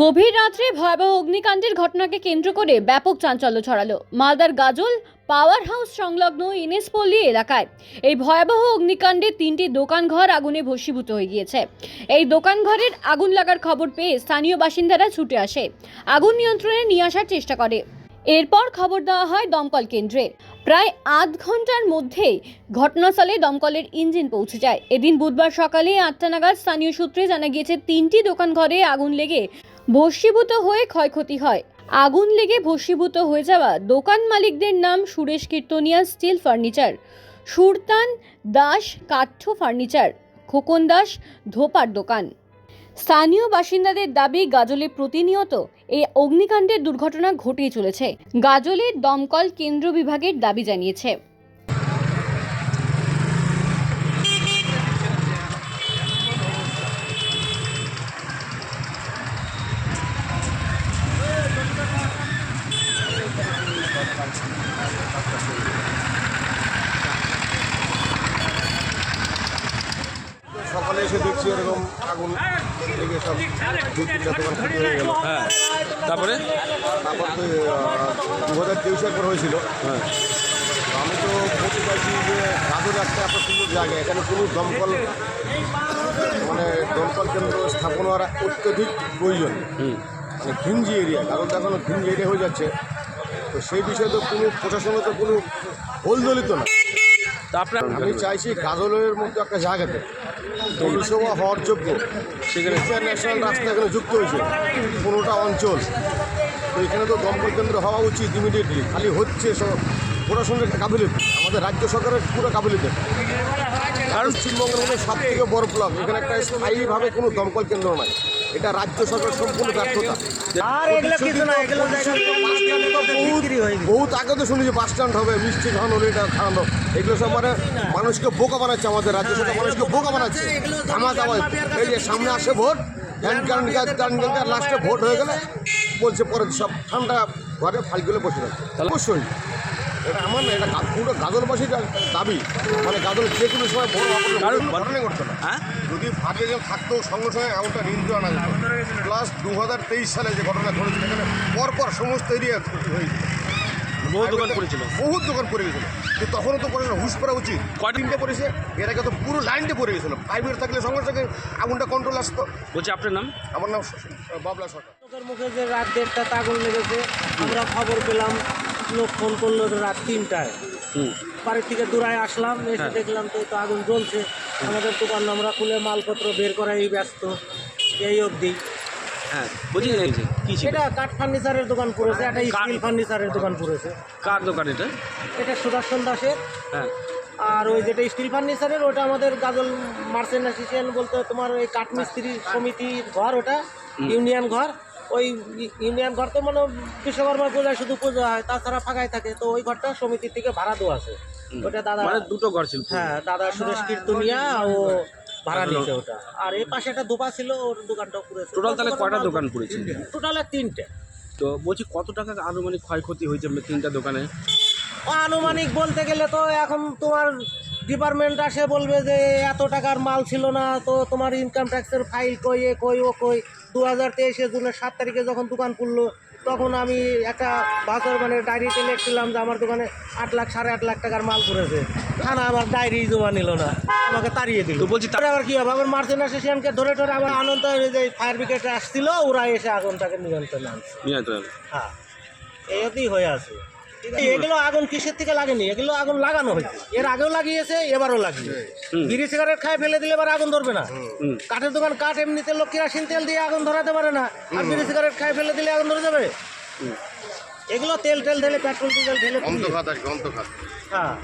গভীর রাত্রে ভয়াবহ অগ্নিকাণ্ডের ঘটনাকে কেন্দ্র করে ব্যাপক চাঞ্চল্য ছড়ালো। মালদার গাজল পাওয়ার হাউস সংলগ্ন ইনেসপল্লী এলাকায় এই ভয়াবহ অগ্নিকাণ্ডে তিনটি দোকানঘর আগুনে ভস্মীভূত হয়ে গিয়েছে। এই দোকানঘরের আগুন লাগার খবর পেয়ে স্থানীয় বাসিন্দারা ছুটে আসে। আগুন নিয়ন্ত্রণে নিয়ে আসার চেষ্টা করে। এরপর খবর দেওয়া হয় দমকল কেন্দ্রে। প্রায় আধ ঘণ্টার মধ্যেই ঘটনাস্থলে দমকলের ইঞ্জিন পৌঁছে যায়। এদিন বুধবার সকালে আটটা নাগাদ স্থানীয় সূত্রে জানা গিয়েছে, তিনটি দোকান ঘরে আগুন লেগে ভস্মীভূত হয়ে ক্ষয়ক্ষতি হয়। আগুন লেগে ভস্মীভূত হয়ে যাওয়া দোকান মালিকদের নাম সুরেশ কীর্তনিয়া স্টিল ফার্নিচার, সুরতান দাস কাঠ্য ফার্নিচার, খোকন দাস ধোপার দোকান। স্থানীয় বাসিন্দাদের দাবি, গাজলে প্রতিনিয়ত এই অগ্নিকাণ্ডের দুর্ঘটনা ঘটিয়ে চলেছে। গাজলে দমকল কেন্দ্র বিভাগের দাবি জানিয়েছে। দেখছি এরকম আগুন লেগে সব দু তিনটা দোকান ক্ষতি হয়ে গেল। হ্যাঁ তারপরে? তারপর তো দু হাজার তেইশে একবার হয়েছিল। হ্যাঁ। আমি তো বলতে চাইছি যে গাজর একটা এত সুন্দর জায়গা এখানে কোনো দমকল মানে দমকল কেন্দ্র স্থাপন হওয়ার অত্যধিক প্রয়োজন। মানে ঘিঞ্জি এরিয়া কারণ তো এখনও ঘিঞ্জি এরিয়া হয়ে যাচ্ছে। তো সেই বিষয়ে তো কোনো প্রশাসনের তো কোনো হোল দলিত না তা আপনার আমি চাইছি গাজলের মধ্যে একটা জায়গাতে পৌরসভা হওয়ার যোগ্য। সেখানে ইন্টারন্যাশনাল রাস্তা এখানে যুক্ত হয়েছে পনেরোটা অঞ্চল। তো এখানে তো দমকল কেন্দ্র হওয়া উচিত ইমিডিয়েটলি খালি হচ্ছে সব প্রশাসনের কাবিলিত আমাদের রাজ্য সরকারের পুরো কাবিলিত পশ্চিমবঙ্গের মধ্যে সব থেকে বড় ব্লক। এখানে একটা স্থায়ীভাবে কোনো দমকল কেন্দ্র নাই। এটা রাজ্য সরকার সম্পূর্ণ ব্যর্থতা। আর এগুলো কিছু না এগুলো বিক্রি গেছে। বহুত আগে তো শুনেছি বাস স্ট্যান্ড হবে মিষ্টি খাওয়ানো এটা খাওয়ানো। এগুলো সব মানে মানুষকে বোকা বানাচ্ছে আমাদের রাজ্য সরকার মানুষকে বোকা বানাচ্ছে। আমার আমার এই যে সামনে আসে ভোট হ্যান্ড লাস্টে ভোট হয়ে গেলে বলছে পরে সব ঠান্ডা ঘরে ফাইলগুলো বসে রাখছে অবশ্যই। এটা আমার না এটা পুরো গাজলবাসীর দাবি। মানে গাজল যে কোনো সময় বড় কারণ- ঘটনাই ঘটতো না। হ্যাঁ? যদি ফাঁকে যে থাকতো সঙ্গে সঙ্গে এমনটা নিয়ন্ত্রণ আনা যেত। প্লাস দু হাজার তেইশ সালে যে ঘটনা ঘটেছিল এখানে পরপর সমস্ত এরিয়া হয়েছিল বহু দোকান পড়েছিল। বহুত দোকান পড়ে গেছিল। তো তখনও তো পড়ে হুশ করা উচিত। কয়টা? তিনটে পড়েছে এর আগে তো পুরো লাইনটা পড়ে গেছিল। ফাইভের থাকলে সঙ্গে সঙ্গে আগুনটা কন্ট্রোল আসতো। বলছি আপনার নাম? আমার নাম বাবলা সরকার। মুখে যে রাত দেড়টাতে আগুন লেগেছে আমরা খবর পেলাম। লোক ফোন করল রাত তিনটায়। বাড়ির থেকে দূরায় আসলাম এসে হ্যাঁ। দেখলাম তো তো আগুন জ্বলছে। আমাদের দোকান আমরা খুলে মালপত্র বের করাই ব্যস্ত এই অবধি। হ্যাঁ কি এটা কাঠ ফার্নিচারের দোকান পড়েছে একটা কাঠ- স্টিল ফার্নিচারের দোকান পড়েছে। কার দোকান এটা? এটা সুদর্শন দাসের। হ্যাঁ। আর ওই যেটা স্টিল ফার্নিচারের ওটা আমাদের গাজল মার্চেন্ট অ্যাসোসিয়েশন বলতে তোমার ওই কাঠমিস্ত্রি সমিতির ঘর ওটা ইউনিয়ন ঘর। ওই ইউনিয়ন ঘর তো মানে বিশ্বকর্মা পূজায় শুধু পুজো হয় তাছাড়া ফাঁকাই থাকে। তো ওই ঘরটা সমিতির থেকে ভাড়া দেওয়া আছে। ওটা দাদা মানে দুটো ঘর ছিল হ্যাঁ দাদা সুরেশ কীর্তনিয়া ও ভাড়া নিয়েছে ওটা। আর এই পাশে একটা দোকান ছিল ওর দোকানটাও পুরো টোটাল তাহলে কয়টা দোকান পড়েছে? টোটালে তিনটে। তো বলছি কত টাকা আনুমানিক ক্ষয়ক্ষতি হয়েছে তিনটা দোকানে? আনুমানিক বলতে গেলে তো এখন তোমার ডিপার্টমেন্ট আসে বলবে যে এত টাকার মাল ছিল না তো তোমার ইনকাম ট্যাক্সের ফাইল কই এ কই ও কই? দু হাজার তেইশে জুনের সাত তারিখে যখন দোকান খুললো তখন আমি একটা বাসর মানে ডায়েরিতে লিখছিলাম যে আমার দোকানে আট লাখ সাড়ে আট লাখ টাকার মাল করেছে থানা আমার ডায়েরি জমা নিল না আমাকে তাড়িয়ে দিল। বলছি তারপরে আবার কি হবে? আবার মার্চেন্ট অ্যাসোসিয়েশনকে ধরে ধরে আবার আনন্দ এই যে ফায়ার ব্রিগেড আসছিল ওরা এসে আগুনটাকে নিয়ন্ত্রণে আনছে। নিয়ন্ত্রণ হ্যাঁ এই হয়ে আছে। এগুলো আগুন কিসের থেকে লাগেনি? এগুলো আগুন লাগানো হয়েছে। এর আগেও লাগিয়েছে এবারও লাগিয়েছে। হুম। বিড়ি সিগারেট খায় ফেলে দিলে এবার আগুন ধরবে না। কাঠের দোকান কাঠ এমনিতে লোক কেরাসিন তেল দিয়ে আগুন ধরাতে পারে না। আর বিড়ি সিগারেট খায় ফেলে দিলে আগুন ধরে যাবে? এগুলো তেল টেল ঢেলে পেট্রোল ডিজেল ঢেলে হ্যাঁ।